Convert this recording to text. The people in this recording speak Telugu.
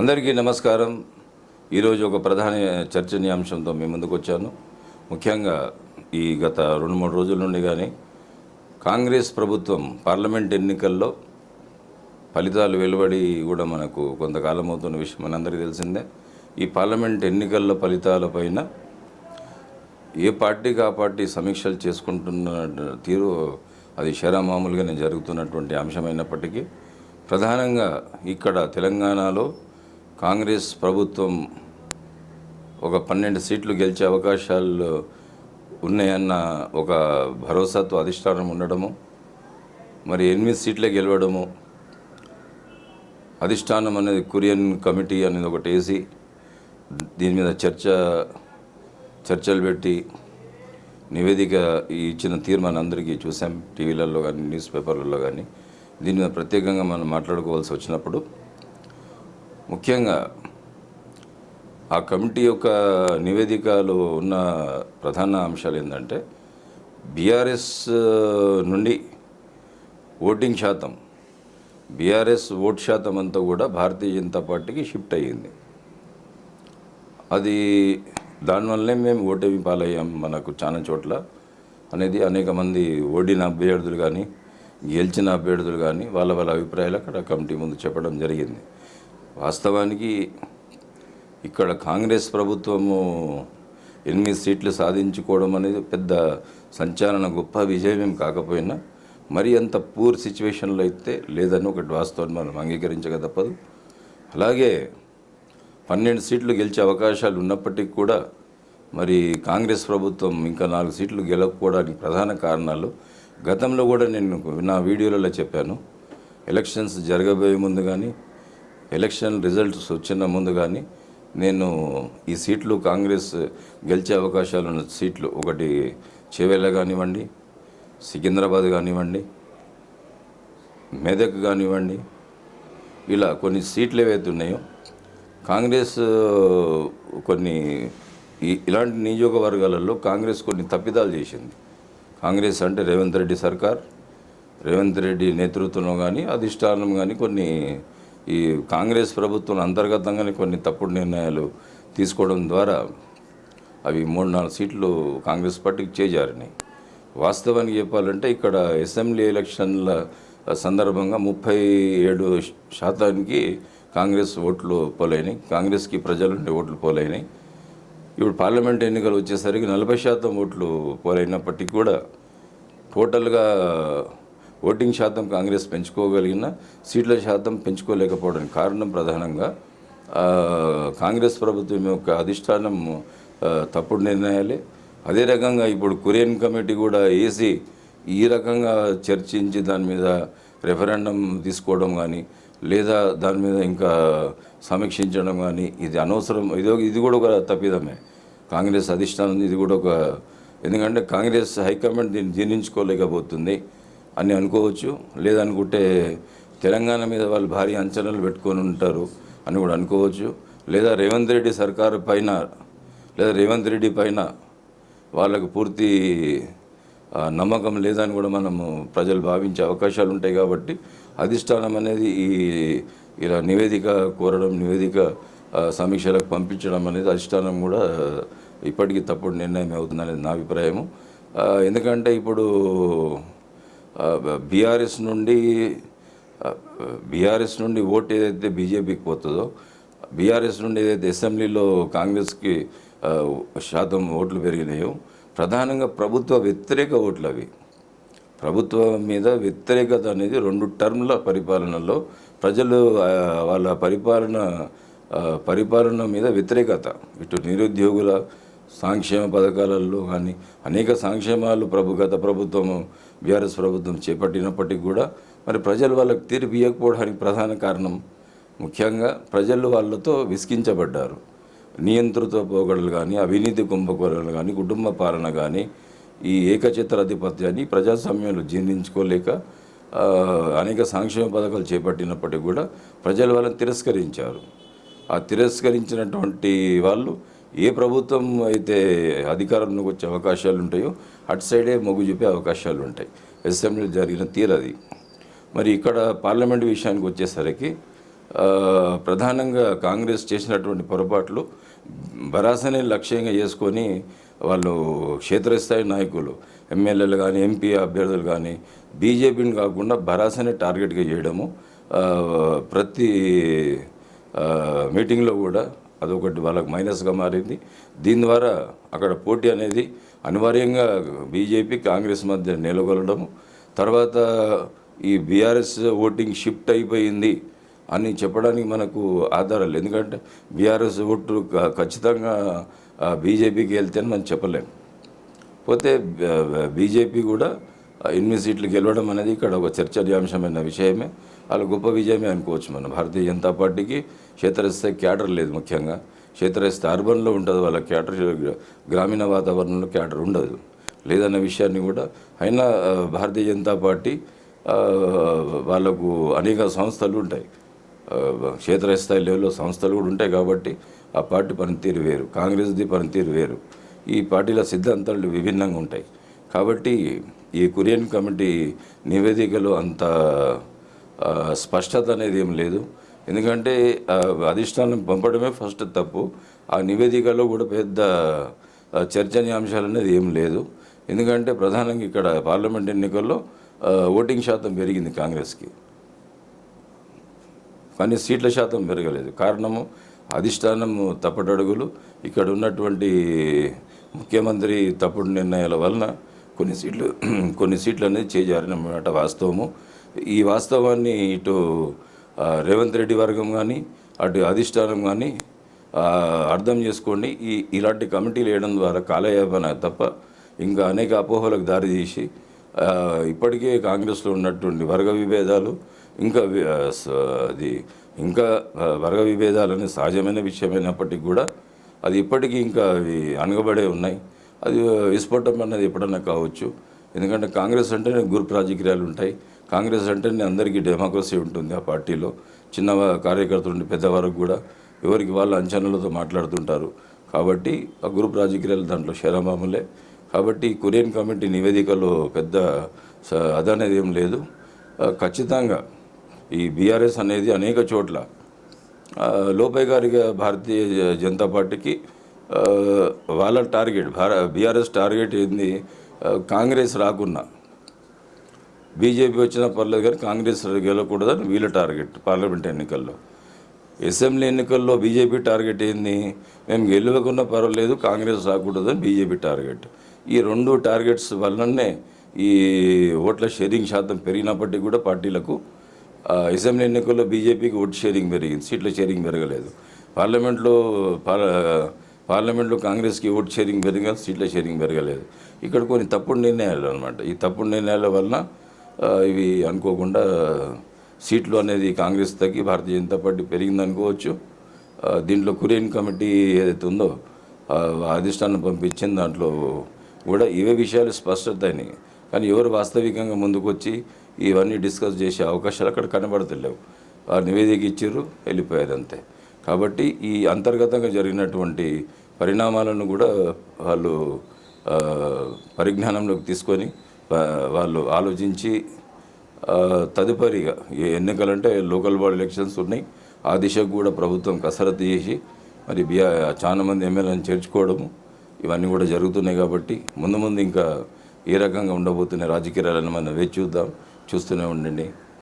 అందరికీ నమస్కారం. ఈరోజు ఒక ప్రధాన చర్చనీయాంశంతో మీ ముందుకు వచ్చాను. ముఖ్యంగా ఈ గత రెండు మూడు రోజుల నుండి కానీ కాంగ్రెస్ ప్రభుత్వం పార్లమెంట్ ఎన్నికల్లో ఫలితాలు వెలువడి కూడా మనకు కొంతకాలం అవుతున్న విషయం మనందరికీ తెలిసిందే. ఈ పార్లమెంట్ ఎన్నికల ఫలితాలపైన ఏ పార్టీకి ఆ పార్టీ సమీక్షలు చేసుకుంటున్న తీరు అది మామూలుగానే జరుగుతున్నటువంటి అంశమైనప్పటికీ ప్రధానంగా ఇక్కడ తెలంగాణలో కాంగ్రెస్ ప్రభుత్వం ఒక పన్నెండు సీట్లు గెలిచే అవకాశాలు ఉన్నాయన్న ఒక భరోసాతో అధిష్టానం ఉండడము మరి ఎనిమిది సీట్లే గెలవడము అధిష్టానం అనేది కురియన్ కమిటీ అనేది ఒకటి వేసి దీని మీద చర్చ చర్చలు పెట్టి నివేదిక ఇచ్చిన తీర్మానం అందరికీ చూసాం. టీవీలలో కానీ న్యూస్ పేపర్లలో కానీ దీని మీద ప్రత్యేకంగా మనం మాట్లాడుకోవాల్సి వచ్చినప్పుడు ముఖ్యంగా ఆ కమిటీ యొక్క నివేదికలో ఉన్న ప్రధాన అంశాలు ఏంటంటే బీఆర్ఎస్ నుండి ఓటింగ్ శాతం బీఆర్ఎస్ ఓట్ శాతం అంతా కూడా భారతీయ జనతా పార్టీకి షిఫ్ట్ అయ్యింది. అది దానివల్లనే మేము ఓటమి పాలయ్యాం మనకు చాలా చోట్ల. అనేది అనేక మంది ఓడిన అభ్యర్థులు కానీ గెలిచిన అభ్యర్థులు కానీ వాళ్ళ వాళ్ళ అభిప్రాయాలు అక్కడ కమిటీ ముందు చెప్పడం జరిగింది. వాస్తవానికి ఇక్కడ కాంగ్రెస్ ప్రభుత్వము ఎనిమిది సీట్లు సాధించుకోవడం అనేది పెద్ద సంచలన గొప్ప విజయం కాకపోయినా మరి అంత పూర్ సిచ్యువేషన్లో అయితే లేదని ఒకటి వాస్తవాన్ని మనం అంగీకరించక తప్పదు. అలాగే పన్నెండు సీట్లు గెలిచే అవకాశాలు ఉన్నప్పటికీ కూడా మరి కాంగ్రెస్ ప్రభుత్వం ఇంకా నాలుగు సీట్లు గెలవకపోవడానికి ప్రధాన కారణాలు గతంలో కూడా నేను నా వీడియోలలో చెప్పాను. ఎలక్షన్స్ జరగబోయే ముందు కానీ ఎలక్షన్ రిజల్ట్స్ వచ్చిన ముందు కానీ నేను ఈ సీట్లు కాంగ్రెస్ గెలిచే అవకాశాలు ఉన్న సీట్లు ఒకటి చేవేళ్ళ కానివ్వండి సికింద్రాబాద్ కానివ్వండి మెదక్ కానివ్వండి ఇలా కొన్ని సీట్లు ఏవైతే ఉన్నాయో కాంగ్రెస్ కొన్ని ఈ- ఇలాంటి నియోజకవర్గాలలో కాంగ్రెస్ కొన్ని తప్పిదాలు చేసింది. కాంగ్రెస్ అంటే రేవంత్ రెడ్డి సర్కార్ రేవంత్ రెడ్డి నేతృత్వంలో కానీ అధిష్టానం కానీ కొన్ని ఈ కాంగ్రెస్ ప్రభుత్వం అంతర్గతంగానే కొన్ని తప్పుడు నిర్ణయాలు తీసుకోవడం ద్వారా అవి మూడు నాలుగు సీట్లు కాంగ్రెస్ పార్టీకి చేజారినాయి. వాస్తవానికి చెప్పాలంటే ఇక్కడ అసెంబ్లీ ఎలక్షన్ల సందర్భంగా ముప్పై ఏడు శాతానికి కాంగ్రెస్ ఓట్లు పోలైనాయి. కాంగ్రెస్కి ప్రజల నుండి ఓట్లు పోలైనాయి. ఇప్పుడు పార్లమెంట్ ఎన్నికలు వచ్చేసరికి నలభై శాతం ఓట్లు పోలైనప్పటికీ కూడా టోటల్గా ఓటింగ్ శాతం కాంగ్రెస్ పెంచుకోగలిగిన సీట్ల శాతం పెంచుకోలేకపోవడానికి కారణం ప్రధానంగా కాంగ్రెస్ ప్రభుత్వం యొక్క అధిష్టానం తప్పుడు నిర్ణయాలే. అదే రకంగా ఇప్పుడు కొరియన్ కమిటీ కూడా వేసి ఈ రకంగా చర్చించి దాని మీద రెఫరెండం తీసుకోవడం కానీ లేదా దాని మీద ఇంకా సమీక్షించడం కానీ ఇది అనవసరం. ఇది ఇది కూడా ఒక తప్పిదమే. కాంగ్రెస్ అధిష్టానం ఇది కూడా ఒక ఎందుకంటే కాంగ్రెస్ హైకమాండ్ దీన్ని జీర్ణించుకోలేకపోతుంది. అని అనుకోవచ్చు. లేదనుకుంటే తెలంగాణ మీద వాళ్ళు భారీ అంచనాలు పెట్టుకొని ఉంటారు అని కూడా అనుకోవచ్చు. లేదా రేవంత్ రెడ్డి సర్కారు పైన లేదా రేవంత్ రెడ్డి పైన వాళ్ళకు పూర్తి నమ్మకం లేదని కూడా మనము ప్రజలు భావించే అవకాశాలు ఉంటాయి కాబట్టి అధిష్టానం అనేది ఈ ఇలా నివేదిక కోరడం నివేదిక సమీక్షలకు పంపించడం అనేది అధిష్టానం కూడా ఇప్పటికీ తప్పుడు నిర్ణయం అవుతుందనేది నా అభిప్రాయము. ఎందుకంటే ఇప్పుడు బీఆర్ఎస్ నుండి బీఆర్ఎస్ నుండి ఓటు ఏదైతే బీజేపీకి పోతుందో బీఆర్ఎస్ నుండి ఏదైతే అసెంబ్లీలో కాంగ్రెస్కి శాతం ఓట్లు పెరిగినాయో ప్రధానంగా ప్రభుత్వ వ్యతిరేక ఓట్లు అవి. ప్రభుత్వం మీద వ్యతిరేకత అనేది రెండు టర్మ్ల పరిపాలనలో ప్రజలు వాళ్ళ పరిపాలన పరిపాలన మీద వ్యతిరేకత. ఇటు నిరుద్యోగుల సంక్షేమ పథకాలలో కానీ అనేక సంక్షేమాలు ప్రభు గత ప్రభుత్వం బీఆర్ఎస్ ప్రభుత్వం చేపట్టినప్పటికీ కూడా మరి ప్రజలు వాళ్ళకి తీర్పు ఇవ్వకపోవడానికి ప్రధాన కారణం ముఖ్యంగా ప్రజలు వాళ్ళతో విసిగించబడ్డారు. నియంత్రిత పోగడలు కానీ అవినీతి కుంభకోణలు కానీ కుటుంబ పాలన కానీ ఈ ఏకచిత్రాధిపత్యాన్ని ప్రజాస్వామ్యంలో జీర్ణించుకోలేక అనేక సంక్షేమ పథకాలు చేపట్టినప్పటికీ కూడా ప్రజలు వాళ్ళని తిరస్కరించారు. ఆ తిరస్కరించినటువంటి వాళ్ళు ఏ ప్రభుత్వం అయితే అధికారంలోకి వచ్చే అవకాశాలు ఉంటాయో అటు సైడే మొగ్గు చూపే అవకాశాలు ఉంటాయి. అసెంబ్లీలో జరిగిన తీరది మరి ఇక్కడ పార్లమెంట్ విషయానికి వచ్చేసరికి ప్రధానంగా కాంగ్రెస్ చేసినటువంటి పొరపాట్లు బరాసనే లక్ష్యంగా చేసుకొని వాళ్ళు క్షేత్రస్థాయి నాయకులు ఎమ్మెల్యేలు కానీ ఎంపీ అభ్యర్థులు కానీ బీజేపీని కాకుండా బరాసనే టార్గెట్గా చేయడము ప్రతి మీటింగ్లో కూడా అదొకటి వాళ్ళకి మైనస్గా మారింది. దీని ద్వారా అక్కడ పోటీ అనేది అనివార్యంగా బీజేపీ కాంగ్రెస్ మధ్య నిలగొలడము తర్వాత ఈ బీఆర్ఎస్ ఓటింగ్ షిఫ్ట్ అయిపోయింది అని చెప్పడానికి మనకు ఆధారాలు ఎందుకంటే బీఆర్ఎస్ ఓటు ఖచ్చితంగా బీజేపీకి వెళ్తే మనం చెప్పలేం. పోతే బీజేపీ కూడా ఎనిమిది సీట్లు గెలవడం అనేది ఇక్కడ ఒక చర్చనీయాంశమైన విషయమే. వాళ్ళ గొప్ప విజయమే అనుకోవచ్చు మనం. భారతీయ జనతా పార్టీకి క్షేత్రస్థాయి క్యాడర్ లేదు ముఖ్యంగా. క్షేత్రస్థాయి అర్బన్లో ఉంటుంది వాళ్ళ క్యాడర్ గ్రామీణ వాతావరణంలో క్యాడర్ ఉండదు. లేదన్న విషయాన్ని కూడా అయినా భారతీయ జనతా పార్టీ వాళ్ళకు అనేక సంస్థలు ఉంటాయి. క్షేత్రస్థాయి లెవెల్లో సంస్థలు కూడా ఉంటాయి కాబట్టి ఆ పార్టీ పనితీరు వేరు కాంగ్రెస్ది పనితీరు వేరు. ఈ పార్టీల సిద్ధాంతాలు విభిన్నంగా ఉంటాయి. కాబట్టి ఈ కురియన్ కమిటీ నివేదికలో అంత స్పష్టత అనేది ఏం లేదు. ఎందుకంటే అధిష్టానం పంపడమే ఫస్ట్ తప్పు. ఆ నివేదికలో కూడా పెద్ద చర్చనీయాంశాలు అనేది ఏం లేదు. ఎందుకంటే ప్రధానంగా ఇక్కడ పార్లమెంట్ ఎన్నికల్లో ఓటింగ్ శాతం పెరిగింది కాంగ్రెస్కి. కానీ సీట్ల శాతం పెరగలేదు. కారణము అధిష్టానం తప్పటడుగులు ఇక్కడ ఉన్నటువంటి ముఖ్యమంత్రి తప్పుడు నిర్ణయాల వలన కొన్ని సీట్లు కొన్ని సీట్లు అనేది చేజారినమాట వాస్తవము. ఈ వాస్తవాన్ని ఇటు రేవంత్ రెడ్డి వర్గం కానీ అటు అధిష్టానం కానీ అర్థం చేసుకోండి. ఈ ఇలాంటి కమిటీలు వేయడం ద్వారా కాలయాపన తప్ప ఇంకా అనేక అపోహలకు దారితీసి తీసి ఇప్పటికే కాంగ్రెస్లో ఉన్నటువంటి వర్గ విభేదాలు ఇంకా అది ఇంకా వర్గ విభేదాలు అనేది సహజమైన విషయమైనప్పటికీ కూడా అది ఇప్పటికీ ఇంకా అవి అనగబడే ఉన్నాయి. అది విస్ఫోటం అనేది ఎప్పుడన్నా కావచ్చు. ఎందుకంటే కాంగ్రెస్ అంటేనే గురు రాజకీయాలు ఉంటాయి. కాంగ్రెస్ అంటేనే అందరికీ డెమోక్రసీ ఉంటుంది ఆ పార్టీలో. చిన్న కార్యకర్తలు కార్యకర్తల నుండి కూడా ఎవరికి వాళ్ళ అంచనాలతో మాట్లాడుతుంటారు. కాబట్టి ఆ గ్రూప్ రాజకీయాలు దాంట్లో శరమాములే. కాబట్టి కొరియన్ కమిటీ నివేదికలో పెద్ద స- అదనేది ఏం లేదు. ఖచ్చితంగా ఈ బీఆర్ఎస్ అనేది అనేక చోట్ల ఆ, గారిగా భారతీయ జనతా పార్టీకి వాళ్ళ టార్గెట్ భార బీఆర్ఎస్ టార్గెట్ ఏంది? కాంగ్రెస్ రాకున్నా బీజేపీ వచ్చినా పర్లేదు కానీ కాంగ్రెస్ గెలవకూడదని వీళ్ళ టార్గెట్ పార్లమెంట్ ఎన్నికల్లో. అసెంబ్లీ ఎన్నికల్లో బీజేపీ టార్గెట్ ఏంది? మేము గెలవకుండా పర్వాలేదు కాంగ్రెస్ రాకూడదని బీజేపీ టార్గెట్. ఈ రెండు టార్గెట్స్ వల్లనే ఈ ఓట్ల షేరింగ్ శాతం పెరిగినప్పటికీ కూడా పార్టీలకు అసెంబ్లీ ఎన్నికల్లో బీజేపీకి ఓట్ షేరింగ్ పెరిగింది సీట్ల షేరింగ్ పెరగలేదు. పార్లమెంట్లో పార్లమెంట్లో కాంగ్రెస్కి ఓట్ షేరింగ్ పెరిగిన సీట్ల షేరింగ్ పెరగలేదు. ఇక్కడ కొన్ని తప్పుడు నిర్ణయాలు అనమాట ఈ తప్పుడు నిర్ణయాల వలన ఇవి అనుకోకుండా సీట్లు అనేది కాంగ్రెస్ తగ్గి భారతీయ జనతా పార్టీ పెరిగింది అనుకోవచ్చు. దీంట్లో కురియన్ కమిటీ ఏదైతే ఉందో అధిష్టానం పంపించిన దాంట్లో కూడా ఇవే విషయాలు స్పష్టత అయినాయి. కానీ ఎవరు వాస్తవికంగా ముందుకొచ్చి ఇవన్నీ డిస్కస్ చేసే అవకాశాలు అక్కడ కనబడతలేవు. నివేదిక ఇచ్చారు వెళ్ళిపోయారు అంతే కాబట్టి ఈ అంతర్గతంగా జరిగినటువంటి పరిణామాలను కూడా వాళ్ళు పరిజ్ఞానంలోకి తీసుకొని వాళ్ళు ఆలోచించి తదుపరిగా ఏ ఎన్నికలంటే లోకల్ బాడీ ఎలక్షన్స్ ఉన్నాయి. ఆ దిశకు కూడా ప్రభుత్వం కసరత్తు చేసి మరి బియా చాలా మంది ఎమ్మెల్యేలను చేర్చుకోవడము ఇవన్నీ కూడా జరుగుతున్నాయి కాబట్టి ముందు ముందు ఇంకా ఏ రకంగా ఉండబోతున్న రాజకీయాలను మనం వేచి చూద్దాం చూస్తూనే ఉండండి.